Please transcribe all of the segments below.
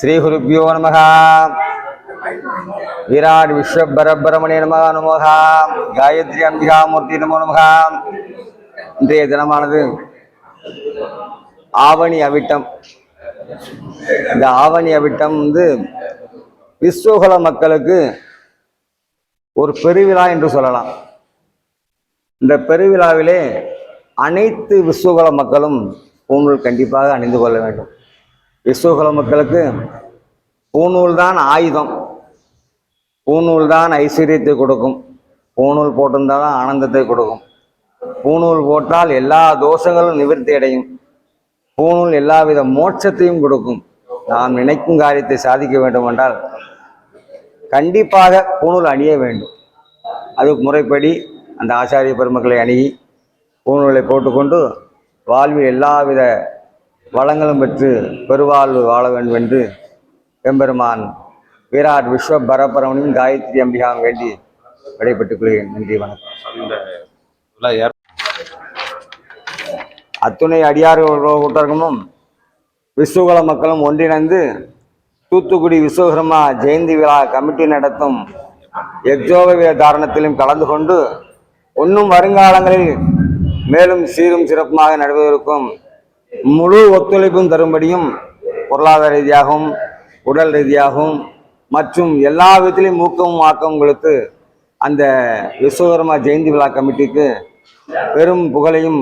ஸ்ரீகுருப்போ நமகா. விராட் விஸ்வபரபரமணி நமக நமகா. காயத்ரி அம்பிகாமூர்த்தி நமோ நமகா. இன்றைய தினமானது ஆவணி அவிட்டம். இந்த ஆவணி அவிட்டம் வந்து விஸ்வகுல மக்களுக்கு ஒரு பெருவிழா என்று சொல்லலாம். இந்த பெருவிழாவிலே அனைத்து விஸ்வகுல மக்களும் பூநூல் கண்டிப்பாக அணிந்து கொள்ள வேண்டும். விஸ்வகுல மக்களுக்கு பூநூல் தான் ஆயுதம். பூநூல் தான் ஐஸ்வர்யத்தை கொடுக்கும். பூநூல் போட்டிருந்தால் தான் ஆனந்தத்தை கொடுக்கும். பூநூல் போட்டால் எல்லா தோஷங்களும் நிவர்த்தி அடையும். பூநூல் எல்லாவித மோட்சத்தையும் கொடுக்கும். நாம் நினைக்கும் காரியத்தை சாதிக்க வேண்டும் என்றால் கண்டிப்பாக பூநூல் அணிய வேண்டும். அது முறைப்படி அந்த ஆச்சாரிய பெருமக்களை அணுகி பூநூலை போட்டுக்கொண்டு வாழ்வில் எல்லாவித வளங்களும் பெற்று பெருவாழ்வு வாழ வேண்டும் என்று எம்பெருமான் விராட் விஸ்வ பரபரவனின் காயத்ரி அம்பிகாவும் வேண்டி விடைபெற்றுக் கொள்கிறேன் நன்றி வணக்கம். அத்துணை அடியார் கூட்டர்களும் விஸ்வகுல மக்களும் ஒன்றிணைந்து தூத்துக்குடி விஸ்வகர்மா ஜெயந்தி விழா கமிட்டி நடத்தும் எக்ஸோபவிய தாரணத்திலும் கலந்து கொண்டு இன்னும் வருங்காலங்களில் மேலும் சீரும் சிறப்புமாக நடைபெறுவதற்கும் முழு ஒத்துழைப்பும் தரும்படியும் பொருளாதார ரீதியாகவும் உடல் ரீதியாகவும் மற்றும் எல்லா விதத்திலையும் ஊக்கமும் ஆக்கமும் கொடுத்து அந்த விஸ்வகர்மா ஜெயந்தி விழா கமிட்டிக்கு பெரும் புகழையும்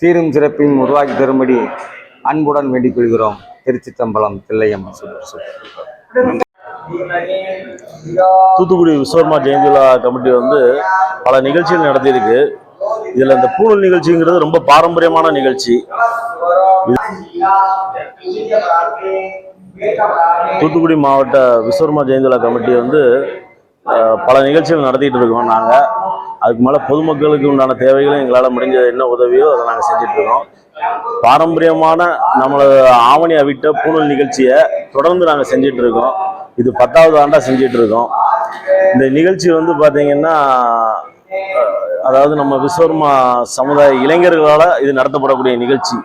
சீரும் சிறப்பையும் உருவாக்கி தரும்படி அன்புடன் வேண்டிக் கொள்கிறோம். திருச்சித்தம்பலம் தில்லையம் தூத்துக்குடி விஸ்வகர்மா ஜெயந்தி விழா கமிட்டி வந்து பல நிகழ்ச்சிகள் நடத்தியிருக்கு. இதில் இந்த பூணூல் நிகழ்ச்சிங்கிறது ரொம்ப பாரம்பரியமான நிகழ்ச்சி. தூத்துக்குடி மாவட்ட விஸ்வர்மா ஜெயந்திலா கமிட்டி வந்து பல நிகழ்ச்சிகள் நடத்திட்டு இருக்கோம் நாங்கள் அதுக்கு மேலே பொதுமக்களுக்கு உண்டான தேவைகளும் எங்களால் முடிஞ்ச என்ன உதவியோ அதை நாங்கள் செஞ்சிட்ருக்கோம் இருக்கோம். பாரம்பரியமான நம்மளோட ஆவணி அவிட்ட பூணல் நிகழ்ச்சியை தொடர்ந்து நாங்கள் செஞ்சுட்டு இருக்கோம். இது பத்தாவது ஆண்டாக செஞ்சுட்டு இருக்கோம். இந்த நிகழ்ச்சி வந்து பார்த்திங்கன்னா அதாவது நம்ம விஸ்வர்மா சமுதாய இளைஞர்களால் இது நடத்தப்படக்கூடிய நிகழ்ச்சி.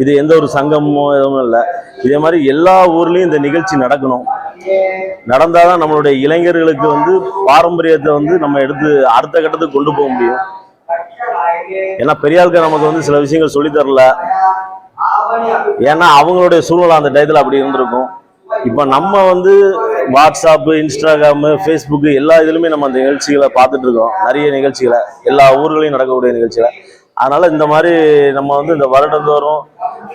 இது எந்த ஒரு சங்கமோ எதுவும் இல்லை. இதே மாதிரி எல்லா ஊர்லேயும் இந்த நிகழ்ச்சி நடக்கணும். நடந்தாதான் நம்மளுடைய இளைஞர்களுக்கு வந்து பாரம்பரியத்தை வந்து நம்ம எடுத்து அடுத்த கட்டத்துக்கு கொண்டு போக முடியும். ஏன்னா பெரியாளுக்கு நமக்கு வந்து சில விஷயங்கள் சொல்லித் தரல. ஏன்னா அவங்களுடைய சூழ்நிலை அந்த டயத்தில் அப்படி இருந்திருக்கும். இப்போ நம்ம வந்து வாட்ஸ்அப்பு இன்ஸ்டாகிராமு ஃபேஸ்புக்கு எல்லா இதுலையுமே நம்ம அந்த நிகழ்ச்சிகளை பார்த்துட்டு இருக்கோம். நிறைய நிகழ்ச்சிகளை. எல்லா ஊர்களையும் நடக்கக்கூடிய நிகழ்ச்சிகளை. அதனால இந்த மாதிரி நம்ம வந்து இந்த வருடந்தோறும்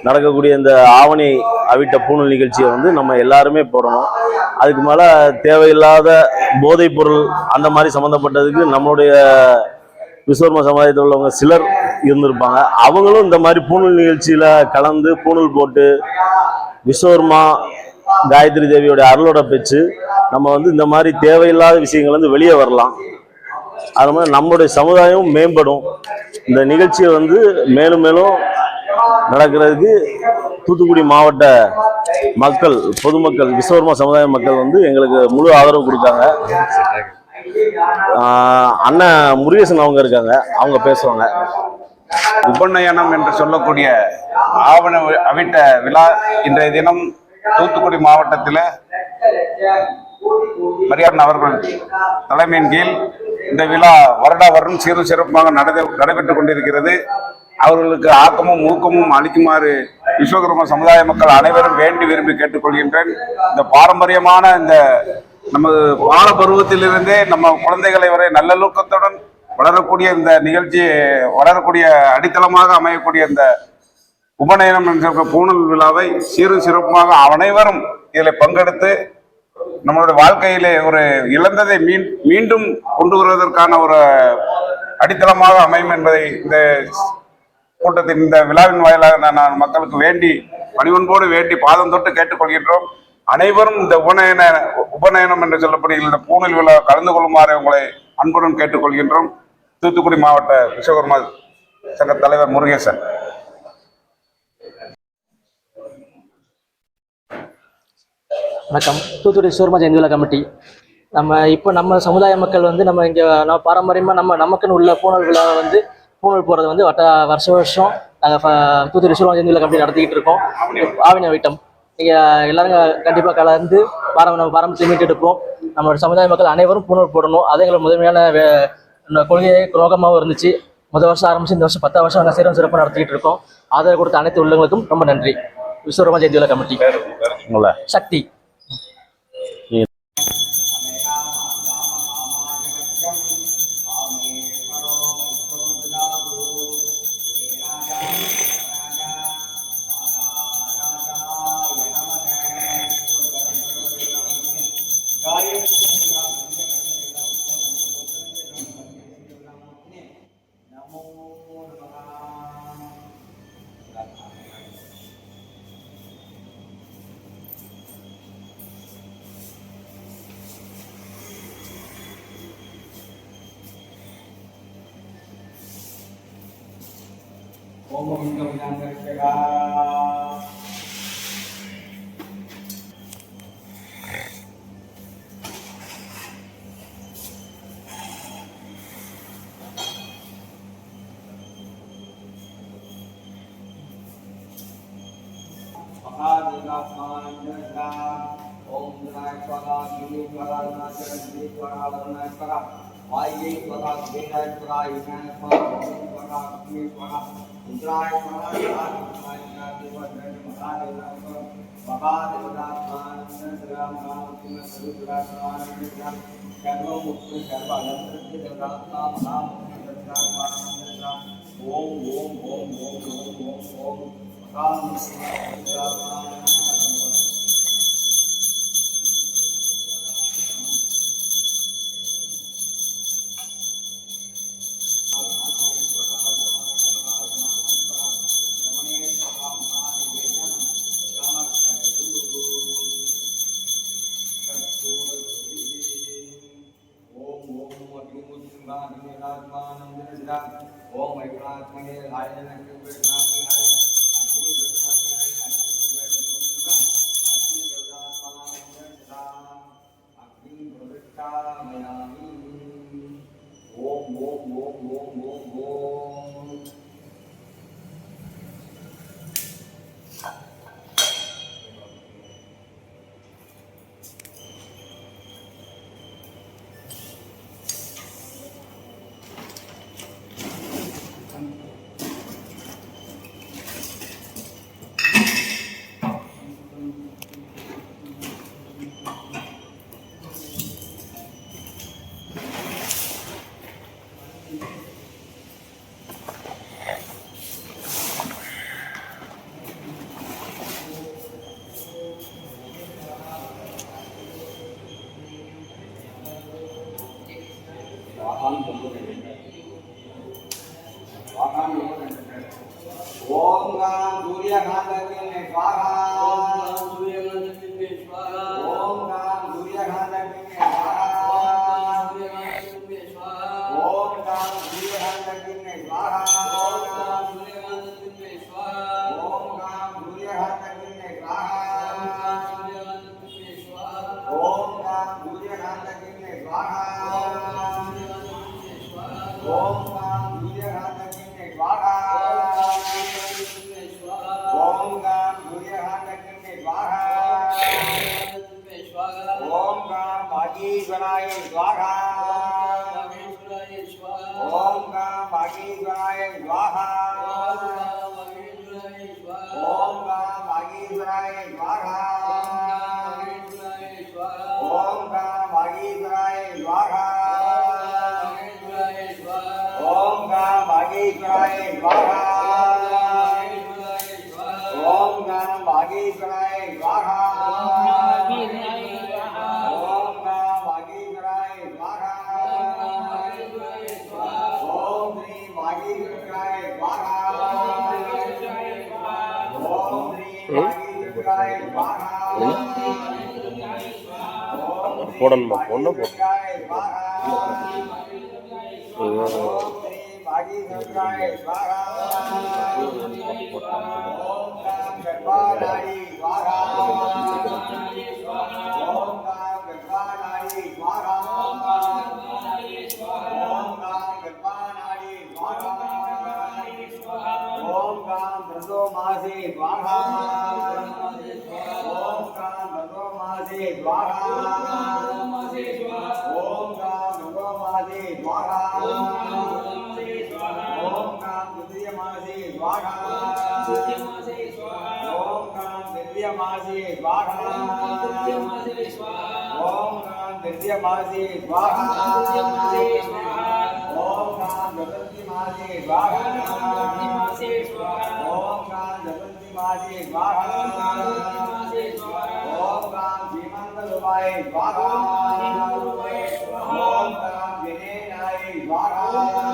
நடக்கக்கூடிய இந்த ஆவணி அவிட்ட பூணல் நிகழ்ச்சியை வந்து நம்ம எல்லாருமே போடணும். அதுக்கு மேலே தேவையில்லாத போதைப் பொருள் அந்த மாதிரி சம்மந்தப்பட்டதுக்கு நம்மளுடைய விஸ்வர்ம சமுதாயத்தில் உள்ளவங்க சிலர் இருந்திருப்பாங்க. அவங்களும் இந்த மாதிரி பூணல் நிகழ்ச்சியில் கலந்து பூணூல் போட்டு விஸ்வர்மா காயத்ரி தேவியோட அருளோட பெற்று நம்ம வந்து இந்த மாதிரி தேவையில்லாத விஷயங்கள் வந்து வெளியே வரலாம். அது மாதிரி நம்முடைய சமுதாயம் மேம்படும். இந்த நிகழ்ச்சியை வந்து மேலும் மேலும் நடக்கிறதுக்கு தூத்துக்குடி மாவட்ட மக்கள் பொதுமக்கள் விஸ்வர்மா சமுதாய மக்கள் வந்து எங்களுக்கு முழு ஆதரவு கொடுத்தாங்க அண்ணன் முருகேசன் அவங்க இருக்காங்க. அவங்க பேசுவாங்க. உபநயனம் என்று சொல்லக்கூடிய ஆவண அவிட்ட விழா இன்றைய தினம் தூத்துக்குடி மாவட்டத்தில் மரியாதை அவர்கள் தலைமையின் கீழ் இந்த விழா வருடா வருடம் சீரும் சிறப்பாக நடை நடைபெற்றுக் கொண்டிருக்கிறது. அவர்களுக்கு ஆக்கமும் ஊக்கமும் அளிக்குமாறு விஸ்வகர்ம சமுதாய மக்கள் அனைவரும் வேண்டி விரும்பி கேட்டுக்கொள்கின்றேன். இந்த பாரம்பரியமான இந்த நமது பால பருவத்திலிருந்தே நம்ம குழந்தைகளை வரை நல்லொழுக்கத்துடன் வளரக்கூடிய இந்த நிகழ்ச்சி வளரக்கூடிய அடித்தளமாக அமையக்கூடிய இந்த உபநயனம் என்ற பூணல் விழாவை சீரும் சிறப்புமாக அனைவரும் இதில் பங்கெடுத்து நம்மளுடைய வாழ்க்கையிலே ஒரு இழந்ததை மீன் மீண்டும் கொண்டு வருவதற்கான ஒரு அடித்தளமாக அமையும் என்பதை இந்த கூட்டத்தின் இந்த விழாவின் வாயிலாக நான் நான் மக்களுக்கு வேண்டி பணிவன்போடு வேண்டி பாதம் தொட்டு கேட்டுக்கொள்கின்றோம். அனைவரும் இந்த உபநயன உபநயனம் என்று சொல்லப்படுகிற இந்த பூணல் விழா கலந்து கொள்ளுமாறு உங்களை அன்புடன் கேட்டுக்கொள்கின்றோம். தூத்துக்குடி மாவட்ட விஸ்வகர்மா சங்க தலைவர் முருகேசன். வணக்கம். தூத்துக்குடி சூர்மா ஜெயந்திவிழா கமிட்டி. நம்ம இப்போ நம்ம சமுதாய மக்கள் வந்து நம்ம இங்கே நம்ம பாரம்பரியமாக நம்ம நமக்குன்னு உள்ள பூணல் விழாவை வந்து பூணல் போகிறது வந்து வட்ட வருஷ வருஷம் நாங்கள் தூத்துக்குடி சூர்மா ஜெயந்திவிழா கமிட்டி நடத்திக்கிட்டு இருக்கோம். ஆவின வீட்டம். நீங்கள் எல்லாரும் கண்டிப்பாக கலந்து பாரம் நம்ம பாரம்பரியத்தை மீட்டெடுப்போம் நம்மளோட சமுதாய மக்கள் அனைவரும் புணர் போடணும். அது எங்களோட முதன்மையான வே- இந்த கொள்கை நோக்கமாகவும் இருந்துச்சு. முதல் வருஷம் ஆரம்பிச்சு இந்த வருஷம் பத்தாம் வருஷம் நாங்கள் சீரம் சிறப்பாக நடத்திக்கிட்டு இருக்கோம். ஆதரவு கொடுத்த அனைத்து உள்ளவங்களுக்கும் ரொம்ப நன்றி. விஸ்வரமா ஜெயந்தியுலா கமிட்டி. சக்தி. ओम मंगल ज्ञान रखेगा ओम विनायक पदा विनायक पदा विनायक पदा विनायक पदा वायु पदा विनायक पदा विनायक पदा विनायक पदा रुद्राय ओम ओम ओम ओम ओम ओम ओम ஓம் காம் பாகீஸ்வராய ஸ்வாஹா ஓம் காம் பாகீஸ்வராய ஸ்வாஹா ஓம் காம் பாகீஸ்வராய ஸ்வாஹா கர்ப்பாடாயி ஸ்வாஹா ஓம் காம் பிரதோ மாசி வாகா. मासे स्वाहा ओम गाम नमो मासे स्वाहा ओम गाम तृतीय मासे स्वाहा ओम गाम तृतीय मासे स्वाहा ओम गाम तृतीय मासे स्वाहा Vara, Om Vara,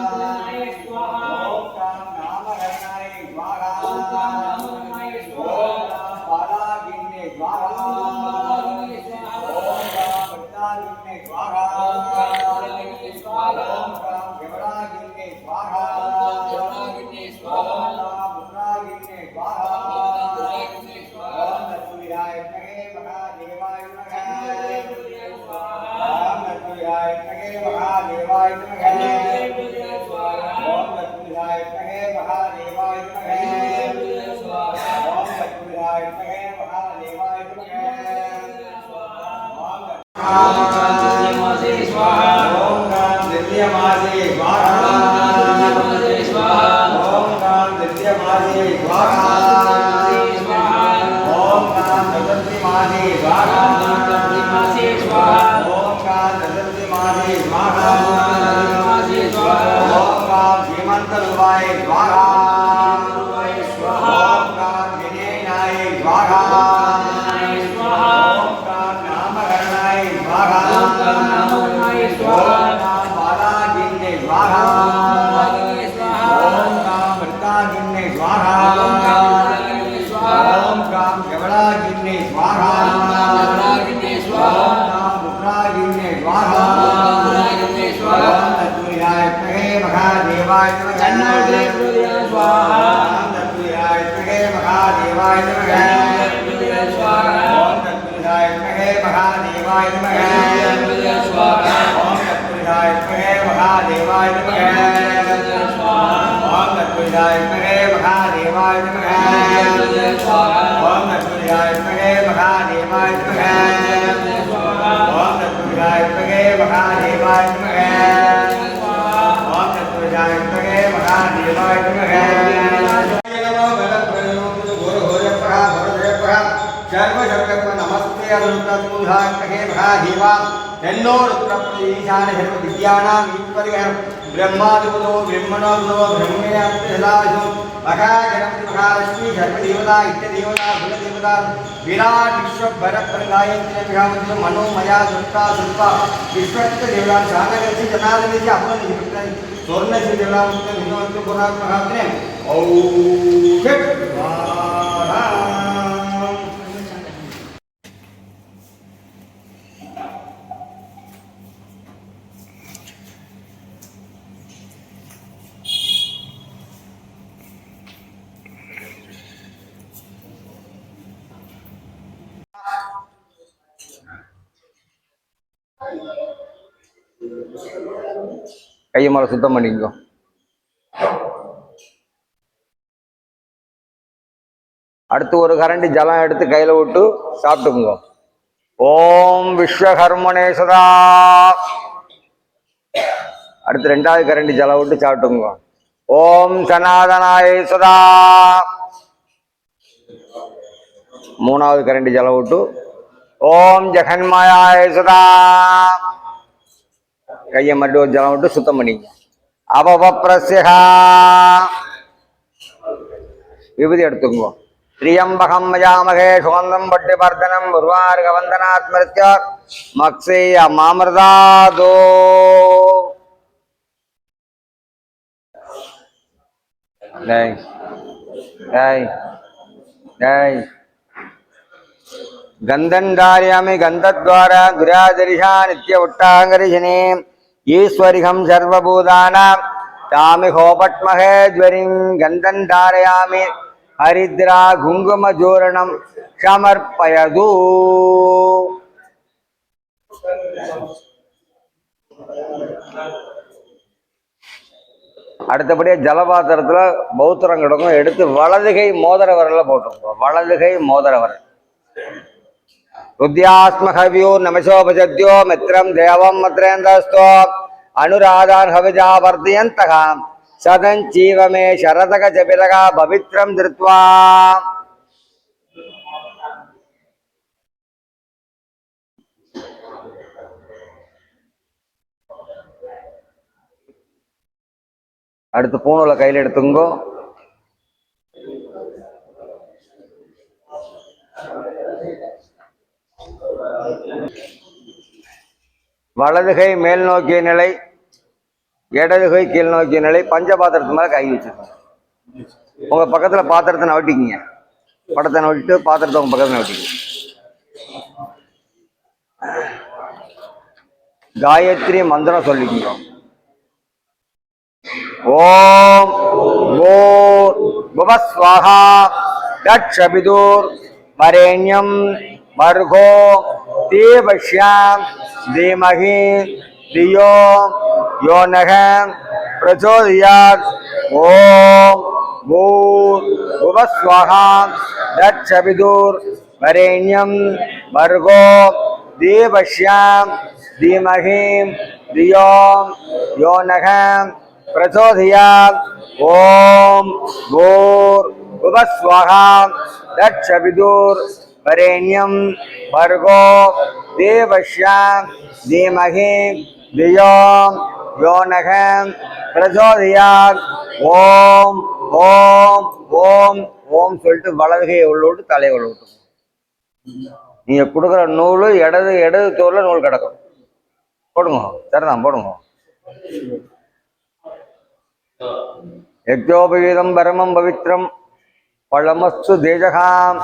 गणपतिहाय नगे महादेवाय नमः। ओम ओम लक्ष्मीहाय नगे महादेवाय स्वाहा। ओम चांद्र्य मासे स्वाहा। ओम नटुर्याय विद्महे महादेवाय विद्महे ओम नटुर्याय विद्महे महादेवाय विद्महे ओम नटुर्याय विद्महे महादेवाय विद्महे ఎన్నో రుద్రప్రతి ఈశాన హెర్మ విద్యానాం ఈశ్వర్య బ్రహ్మాది గుణో బ్రహ్మణో గుణో బ్రహ్మణ మహాజనం మహాలక్ష్మి జన్మదేవత ఇష్టదేవత కులదేవత విరాట్ విశ్వభరప్రదాయంత్రమిగా మనోమయా దుర్గా శిల్ప విశ్వత్వ దేవత సాగరించి జనాలనేసి అభివృద్ధి చెప్తాను స్వర్ణ దేవత వినోద్ పురాత్మహాత్రే ఔ கையை மேலே சுத்தம் பண்ணிக்கோ. அடுத்து ஒரு கரண்டி ஜலம் எடுத்து கையில விட்டு சாப்பிட்டுக்குங்க. ஓம் விஸ்வகர்மனே சதா. அடுத்து ரெண்டாவது கரண்டி ஜலம் விட்டு சாப்பிட்டுக்குங்க. ஓம் சனாதனாய சதா. மூணாவது கரண்டி ஜலம் விட்டு ஓம் ஜெகன்மாயாய சதா. கையை மட்டும் ஜலம் விட்டு சுத்தம் பண்ணிங்க அவபிரசிகா விபதி எடுத்துக்கோ. திரியம்பகம் மஜாமகே சுகந்தம் பட்டு வர்தனம் உருவாருக வந்தனாத்மரித்யா மக்ஸே அமாமிரதாதோ டேய் டேய் டேய். கந்தன் தாரியாமி கந்தத்வாரா துராதரிஷா நித்திய ஒட்டாங்கரிஷனே ஈஸ்வரிகம் சர்வபூதானாம். தாமிகோபட்மகே ஜ்வரிங் கந்தன் தாரயாமி. ஹரித்ரா குங்குமஜூரணம் சமர்ப்பயதூ. அடுத்தபடியே ஜலபாத்திரத்துல பௌத்திரம் கிடக்கும் எடுத்து வலதுகை மோதிரவரில் போட்டுருக்கோம். வலதுகை மோதிரவரல் விரல் ருத்யாஸ்மஹவியோ நமசோபசத்யோ மித்ரம் தேவம் மத்ரேந்தஸ்தோ அனுராதான் ஹவிஜா வர்தயந்தக சதஞ்சீவமே சரதக ஜபிரக பவித்ரம் திருத்வா அடுத்து பூணூலை கையில் எடுத்துங்கோ வலதுகை மேல் நோக்கிய நிலை இடதுகை கீழ் நோக்கிய நிலை பஞ்ச பாத்திரத்து மேல கை வச்சிருக்கோம். உங்க பக்கத்துல பாத்திரத்தை நவட்டிக்கிங்க. படத்தை நவட்டிட்டு பாத்திரத்தை உங்க பக்கத்துல நவட்டிக்கிங்க. காயத்ரி மந்திரம் சொல்லிக்கிறோம் ஓம் ஓர் புவஸ்வாகா தட்சபிதூர் வரேண்யம் अर्घो देवश्याम धीमहि धियो यो नः प्रचोदयात्। भू भुव स्वाहा दक्षविदुर्वरेण्यं भर्गो देवश्यां धीमहि धियो यो नः प्रचोदयात्। ॐ भूर्भुव स्वाहा दक्षविदुर्वरेण्यं भर्गो देवस्य धीमहि धियो यो नः பிரச்சோதயாத் ஓம் ஓம் ஓம் ஓம் சொல்லிட்டு வலதுகையை உள்ளோட்டு தலையை உள்ளோட்டு நீங்க கொடுக்குற நூல் இடது இடது தோல்ல நூல் கிடக்கும் போடுங்க சரிதான் போடுங்க யஜ்ஜோபவீதம் பரமம் பவித்ரம் பழமஸ்து தேஜகாம்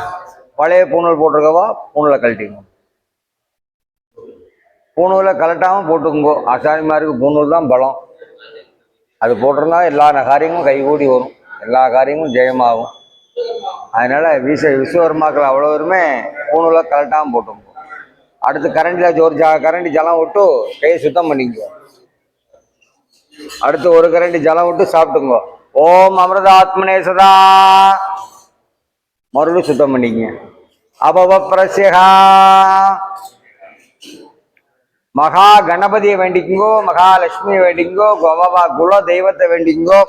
பழைய பூணூல் போட்டிருக்கவா? பூணூலை கழட்டிங்க பூணூலை கலட்டாமல் போட்டுக்குங்கோ. ஆசாரிமாருக்கு பூணூல் தான் பலம். அது போட்டிருந்தா எல்லா காரியங்களும் கைகூடி வரும். எல்லா காரியங்களும் ஜெயமாகும். அதனால விச விஸ்வகர்மாக்கள் அவ்வளோருமே பூணூலை கலட்டாமல் போட்டுங்க அடுத்து கரண்டில் ஜோர் ஜா கரண்டி ஜலம் விட்டு கையை சுத்தம் பண்ணிக்குவோம் அடுத்து ஒரு கரண்டி ஜலம் விட்டு சாப்பிட்டுங்கோ ஓம் அமிர்தாத்மனே சதா. மறுபடியும் சுத்தம் பண்ணிக்கங்க. அபவ பிரசிகா மகா கணபதியை வேண்டிக்குங்கோ மகாலட்சுமியை வேண்டிங்கோ கோவா குல தெய்வத்தை வேண்டிங்கோ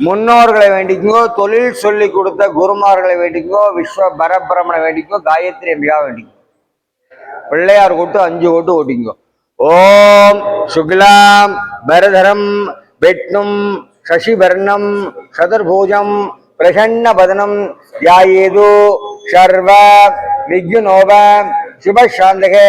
முன்னோர்களை வேண்டிக்குங்கோ தொழில் சொல்லி கொடுத்த குருமார்களை வேண்டிக்கோ விஸ்வ பரபிரமனை வேண்டிக்கோ காயத்ரி அம்பிகா வேண்டிக்கோ பிள்ளையார் கூட்டு அஞ்சு கொட்டு ஓட்டிங்கோ. ஓம் சுக்லாம் பரதரம் விஷ்ணும் சசிவர்ணம் சதுர்பூஜம் பிரசன்னபதனம் யாயேது சர்வ விக்னோப சிவசாந்தகே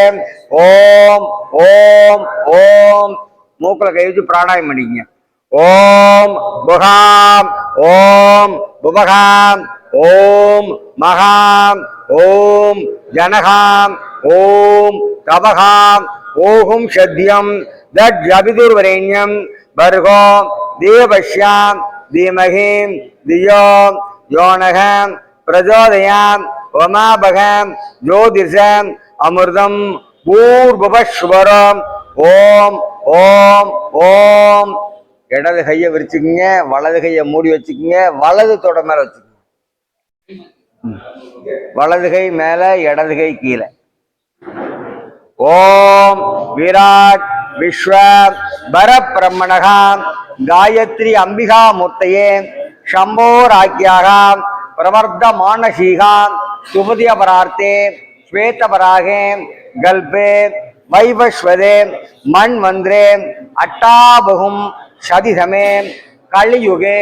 ஓம் ஓம் ஓம். மூக்குல கை வச்சு பிராணாயம் பண்ணிக்கங்க. ஓம் புகாம் ஓம் புபகாம் ஓம் மகாம் ஓம் ஜனகாம் ஓம் தபகாம். ஓகும் சத்யம் தட் ஜபிதுர்வரேண்யம் பர்கோ தேவஷ்யாம் தீமகீம் தியோ யோனகம் பிரஜோதயாம் ஒமாபகம் ஜோதிஷம் அமிர்தம் பூர்புவஸ்வரம் ஓம் ஓம் ஓம். இடது கையை விரிச்சுக்குங்க வலது கையை மூடி வச்சுக்குங்க வலது தொட மேல வச்சுக்கோங்க. வலது கை மேல இடது கை கீழே. ஓம் விராட் விஸ்வ பரபிரம்மணகா காயத்ரி அம்பிகா மூர்த்தையே சம்போராக்கியாக பிரவர்த்த மானசீகா சுபதியபரார்த்தே ஸ்வேதபராகே கல்பே வைவஸ்வதே மண்மந்திரே அட்டாபகும் சதிதமே கலியுகே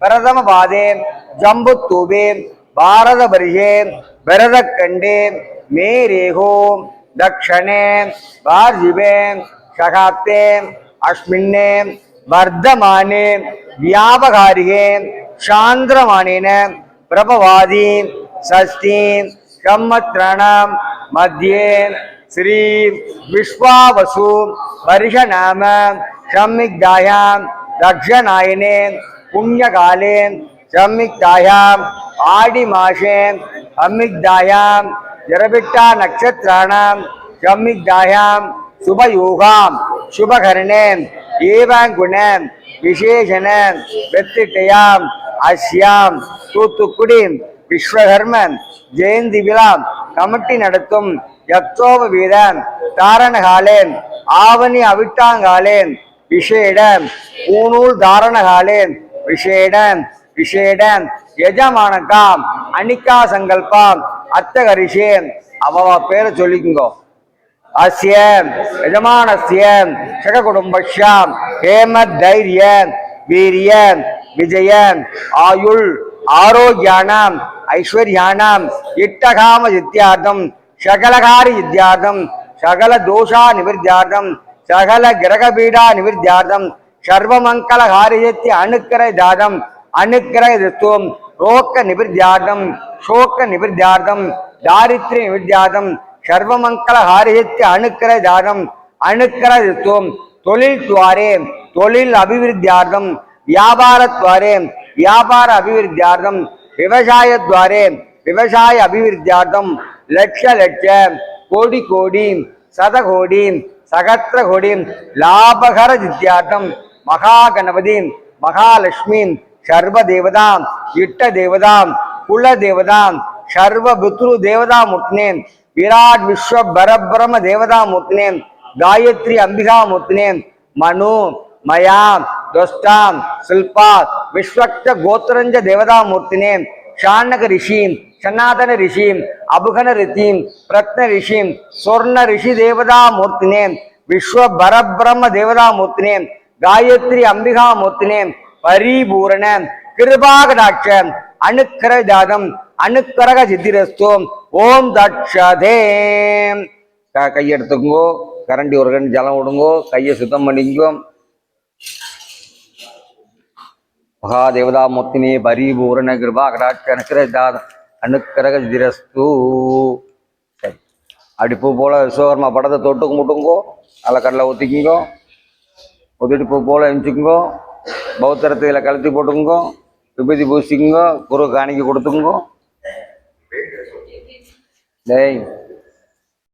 பிரதமபாதே ஜம்புத்தூபே பாரதபரிஷே பரதக்கண்டே மேரேகோ दक्षिणे वार्जिवे சகாப்தே அஸ்மின்னே வர்த்தமானே வியாபகாரிகே சாந்திரமானேன பிரபவாதி சஷ்டி சம்மத்ரணம் மத்தியே ஸ்ரீ விஸ்வாவசு வருஷநாம சம்மிக்தாயாம் தக்ஷநாயனே புண்ணியகாலே சம்மிக்தாயாம் ஆடி மாசே அம்மிக்தாயாம் ஜரபிட்டா நட்சத்திராணாம் சம்மிக்தாயாம் சுபயூகாம் சுபகர்ணேம் ஈவாங்குணம் விசேஷன வெத்திட்டையாம் அஸ்யாம் தூத்துக்குடி விஸ்வகர்மன் ஜெயந்தி விழா கமிட்டி நடத்தும் யக்தோப வீரன் தாரணகாலேன் ஆவணி அவிட்டாங்காலேன் விஷேடம் ஊனூல் தாரணகாலேன் விஷேடம் விஷேடம் எஜமானக்காம் அனிக்கா சங்கல்பாம் அத்தகரிஷேன் அவ பேரை சொல்லிக்குங்கோ. அஸ்ய எஜமானஸ்ய சககுடும்பஸ்யாம் ஹேம தைரிய வீரிய விஜய ஆயுள் ஆரோக்கியானாம் ஐஸ்வர்யானாம் இட்டகாம சித்தியார்த்தம் சகலகாரி சித்தியார்த்தம் சகல தோஷா நிவர்த்தியார்த்தம் சகல கிரகபீடா நிவர்த்தியார்த்தம் சர்வமங்கல ஹாரிஜத்தி அணுக்கிரை ஜாதம் அணுக்கிரை நிவர்த்தியார்த்தம் சோக்க நிவர்த்தியார்த்தம் தாரித்ய நிவர்த்தியார்த்தம் சர்வமங்கல ஹாரியத்தி அணுக்கிற தானம் அணுக்கர தத்துவம். தொழில் துவாரே தொழில் அபிவிருத்தியார்த்தம். வியாபாரத்வாரே வியாபார அபிவிருத்தியார்த்தம். விவசாயத்வாரே விவசாய அபிவிருத்தியார்த்தம். லட்ச லட்ச கோடி கோடி சதகோடி சகத்திர கோடி லாபகர சித்தியார்த்தம். மகா கணபதி மகாலட்சுமி சர்வ தேவதா இட்ட தேவதா குல தேவதா சர்வ பித்ரு தேவதா முத்னே விராட் விஸ்வ பரபிரம தேவதா முத்னே காயத்ரி அம்பிகா முத்னே மனு மயாம் துவஷ்டாம் சில்பா விஸ்வக்த கோத்திரஞ்ச தேவதா மூர்த்தினே ஷான்னக ரிஷிம் சனாதன ரிஷிம் அபுகன ரித்தீம் பிரத்ன ரிஷிம் சொர்ண ரிஷி தேவதா மூர்த்தினே விஸ்வ பரபிரம தேவதா மூர்த்தினே காயத்ரி அம்பிகா மூர்த்தினே பரிபூரண கிருபாகடாட்ச அணுக்கர ஜாதம் அணுக்கரக சித்திரஸ்தோம் ஓம் தட்சதே க- கையெடுத்துக்கோ கரண்டி ஒரு கரண்டி ஜலம் விடுங்கோ. கையை சுத்தம் பண்ணிக்கோ. மகாதேவதா முத்தினி பரிபூரண கிருபா கடாட்ச அனுக்கிரக ஜாதம் சரி. அப்படி பூ போல விஸ்வகர்மா படத்தை தொட்டு கும்பிட்டுங்கோ. அதில் கடலை ஊற்றிக்கிங்கோ ஒத்திட்டு பூ போல எமிச்சுக்குங்கோ பௌத்தரத்தில் கழுத்தி போட்டுக்குங்கோ. விபதி பூசிக்குங்கோ. குரு காணிக்கை கொடுத்துக்குங்கோ. டேய்